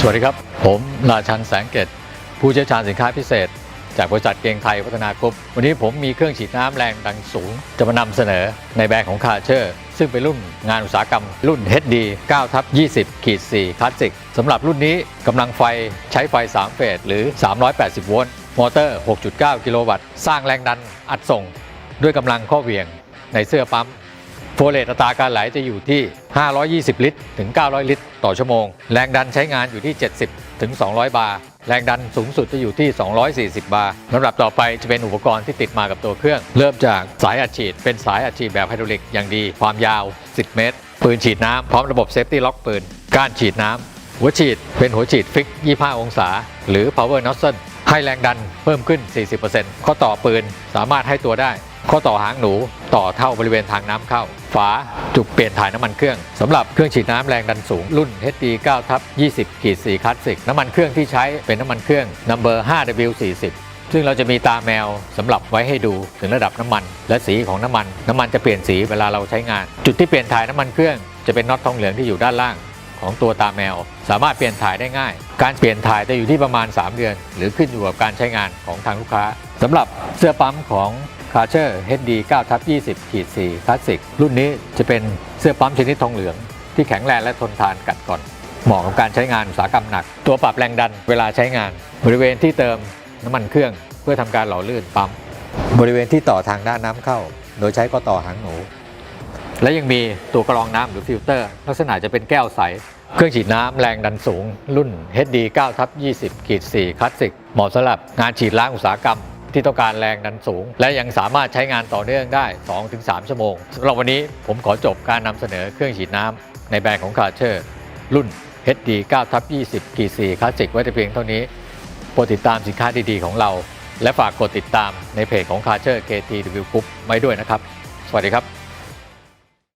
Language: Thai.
สวัสดีครับ ผมราชันแสงเกต ผู้เชี่ยวชาญสินค้าพิเศษ จากบริษัทเกงไทยพัฒนากรุ๊ปวันนี้ผมมีเครื่องฉีดน้ำแรงดันสูง จะมานำเสนอในแบรนด์ของคาเชอร์ ซึ่งเป็นรุ่นงานอุตสาหกรรม รุ่น HD 9ทับ20ขีด4คลาสสิกสำหรับรุ่นนี้กำลังไฟใช้ไฟ 3 เฟสหรือ 380 โวลต์มอเตอร์ 6.9 กิโลวัตต์ สร้างแรงดันอัดส่ง ด้วยกำลังข้อเหวี่ยงในเสื้อปั๊ม โฟเลตอัตราการไหลจะอยู่ที่ 520 ลิตร ถึง 900 ลิตร ต่อชั่วโมง แรงดันใช้งานอยู่ที่ 70 ถึง 200 บาร์ แรงดันสูงสุดจะอยู่ที่ 240 บาร์ลำดับต่อไปจะเป็นอุปกรณ์ที่ติดมากับตัวเครื่อง เริ่มจากสายอัดฉีด เป็นสายอัดฉีดแบบไฮดรอลิกอย่างดี ความยาว 10 เมตร ปืนฉีดน้ำพร้อมระบบเซฟตี้ล็อกปืน กานฉีดน้ำหัวฉีดเป็นหัวฉีดฟิก 25 องศา หรือ power nozzle ให้แรงดันเพิ่มขึ้น 40%ข้อต่อปืนสามารถให้ตัวได้ ข้อต่อหางหนูต่อเท่าบริเวณทางน้ำเข้า ฝาจุกเปลี่ยนถ่ายน้ำมันเครื่องสำหรับเครื่องฉีดน้ำแรงดันสูงรุ่น HD 9ทับ20ขีด4คลาสสิกน้ำมันเครื่องที่ใช้เป็นน้ำมันเครื่อง number 5W40 ซึ่งเราจะมีตาแมวสำหรับไว้ให้ดูถึงระดับน้ำมัน และสีของน้ำมัน น้ำมันจะเปลี่ยนสีเวลาเราใช้งาน จุดที่เปลี่ยนถ่ายน้ำมันเครื่องจะเป็นน็อตทองเหลืองที่อยู่ด้านล่าง ของตัวตาแมว สามารถเปลี่ยนถ่ายได้ง่าย การเปลี่ยนถ่ายจะอยู่ที่ประมาณ 3 เดือน หรือขึ้นอยู่กับการใช้งานของทางลูกค้าสำหรับเสื้อปั๊มของ c a r c h e r HD 9ทับ20ขีด4คลาสสิกรุ่นนี้จะเป็นเสื้อปั๊มชนิดทองเหลือง ที่แข็งแรงและทนทานกัดก่อน เหมาะกับการใช้งานอุตสาหกรรมหนัก ตัวปรับแรงดันเวลาใช้งาน บริเวณที่เติมน้ำมันเครื่อง เพื่อทำการหล่อลื่นปั๊ม บริเวณที่ต่อทางด้านน้ำเข้า โดยใช้ข้อต่อหางหนู และยังมีตัวกรองน้ำหรือฟิลเตอร์ ลักษณะจะเป็นแก้วใส เครื่องฉีดน้ำแรงดันสูง รุ่น HD 9ทับ20ขีด4คลาสสิกเหมาะสำหรับงานฉีดล้างอุตสาหกรรม ที่ต้องการแรงดันสูง และยังสามารถใช้งานต่อเนื่องได้ 2-3 ชั่วโมงสำหรับวันนี้ผมขอจบการนำเสนอเครื่องฉีดน้ำในแบรนด์ของคาเชอร์รุ่น HD 9ทับ20ขีด4คลาสสิกไว้แต่เพียงเท่านี้โปรดติดตามสินค้าดีๆของเรา และฝากกดติดตามในเพจของคาเชอร์ KTW Group ไว้ด้วยนะครับ สวัสดีครับ